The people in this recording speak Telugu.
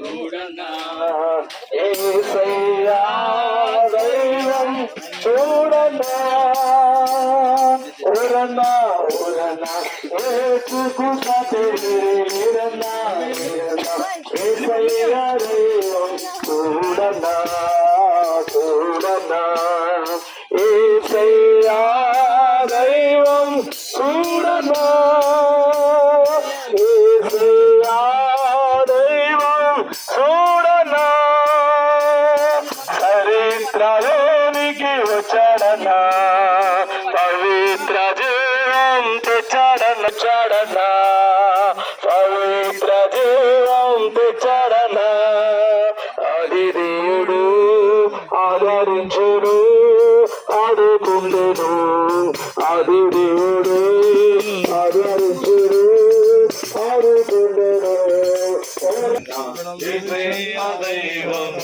చూడనా? ఏసయ్యా దైవం చూడనా? ఉరనా ఉరనా ఏసుకు సతేరనా ఏసయ్యా దైవం చూడనా చూడనా ఏసయ్యా దైవం చూడనా? చూడనా? చరిత్రలోనికి వచ్చాడనా పవిత్ర జీవం తెచ్చాడన చాడనా పవిత్ర జీవం తెచ్చాడనా అది దేవుడు ఆదరించుడు ఆడుకుందును అది దేవుడు ఆదరించుడు ఆడుకుందును ఏసయ్యా దైవం